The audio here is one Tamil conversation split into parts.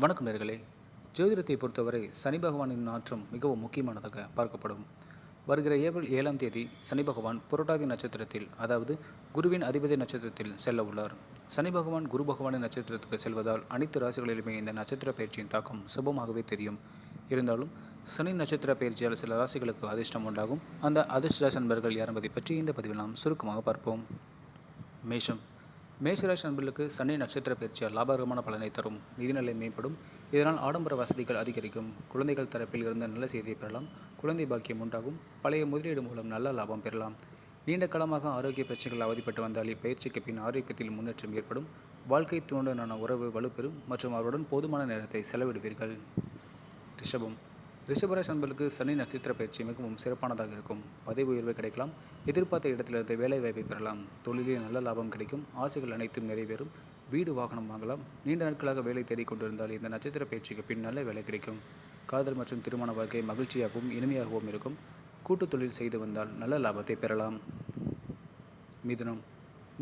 வணக்கம் நேர்களே. ஜோதிடத்தை பொறுத்தவரை சனி பகவானின் நாற்றம் மிகவும் முக்கியமானதாக பார்க்கப்படும். வருகிற ஏப்ரல் ஏழாம் தேதி சனி பகவான் புரட்டாதி நட்சத்திரத்தில் அதாவது குருவின் அதிபதி நட்சத்திரத்தில் செல்ல உள்ளார். சனி பகவான் குரு பகவானின் நட்சத்திரத்துக்கு செல்வதால் அனைத்து ராசிகளிலுமே இந்த நட்சத்திர பயிற்சியின் தாக்கம் சுபமாகவே தெரியும். இருந்தாலும் சனி நட்சத்திர பயிற்சியால் சில ராசிகளுக்கு அதிர்ஷ்டம் உண்டாகும். அந்த அதிர்ஷ்ட நண்பர்கள் யார் என்பதை பற்றி இந்த பதிவில் நாம் சுருக்கமாக பார்ப்போம். மேஷம். மேசராசி நண்பர்களுக்கு சனி நட்சத்திர பயிற்சியால் லாபகரமான பலனை தரும். நிதிநிலை மேம்படும். இதனால் ஆடம்பர வசதிகள் அதிகரிக்கும். குழந்தைகள் தரப்பில் இருந்து நல்ல செய்தியை பெறலாம். குழந்தை பாக்கியம் உண்டாகும். பழைய முதலீடு மூலம் நல்ல லாபம் பெறலாம். நீண்ட காலமாக ஆரோக்கிய பிரச்சனைகள் அவதிப்பட்டு வந்தால் இப்பயிற்சிக்கு பின் ஆரோக்கியத்தில் முன்னேற்றம் ஏற்படும். வாழ்க்கை துணுடனான உறவு வலுப்பெறும் மற்றும் அவருடன் போதுமான நேரத்தை செலவிடுவீர்கள். ரிஷபம். ரிஷபராசி நண்பர்களுக்கு சனி நட்சத்திர பயிற்சி மிகவும் சிறப்பானதாக இருக்கும். பதவி உயர்வு கிடைக்கலாம். எதிர்பார்த்த இடத்திலிருந்து வேலை வாய்ப்பை பெறலாம். தொழிலில் நல்ல லாபம் கிடைக்கும். ஆசைகள் அனைத்தும் நிறைவேறும். வீடு வாகனம் வாங்கலாம். நீண்ட நாட்களாக வேலை தேடிக் கொண்டிருந்தால் இந்த நட்சத்திர பயிற்சிக்கு பின் நல்ல வேலை கிடைக்கும். காதல் மற்றும் திருமண வாழ்க்கை மகிழ்ச்சியாகவும் இனிமையாகவும் இருக்கும். கூட்டு தொழில் செய்து வந்தால் நல்ல லாபத்தை பெறலாம். மிதுனம்.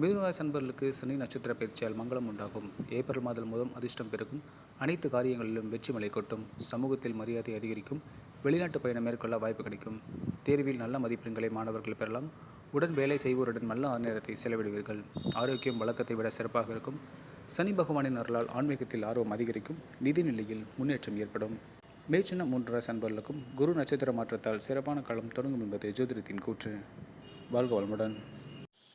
மிதுனராசி நண்பர்களுக்கு சனி நட்சத்திர பயிற்சியால் மங்களம் உண்டாகும். ஏப்ரல் மாதம் முதல் அதிர்ஷ்டம் பெருகும். அனைத்து காரியங்களிலும் வெற்றி மலை கொட்டும். சமூகத்தில் மரியாதை அதிகரிக்கும். வெளிநாட்டு பயணம் மேற்கொள்ள வாய்ப்பு கிடைக்கும். தேர்வில் நல்ல மதிப்பெண்களை மாணவர்கள் பெறலாம். உடன் வேலை செய்வோருடன் நல்ல நேரத்தை செலவிடுவீர்கள். ஆரோக்கியம் வழக்கத்தை விட சிறப்பாக இருக்கும். சனி பகவானின் அருளால் ஆன்மீகத்தில் ஆர்வம் அதிகரிக்கும். நிதி நிலையில் முன்னேற்றம் ஏற்படும். மேச்சின மூன்று அன்பர்களுக்கும் குரு நட்சத்திர மாற்றத்தால் சிறப்பான காலம் தொடங்கும் என்பது ஜோதிடத்தின் கூற்று. வாழ்க வளமுடன்.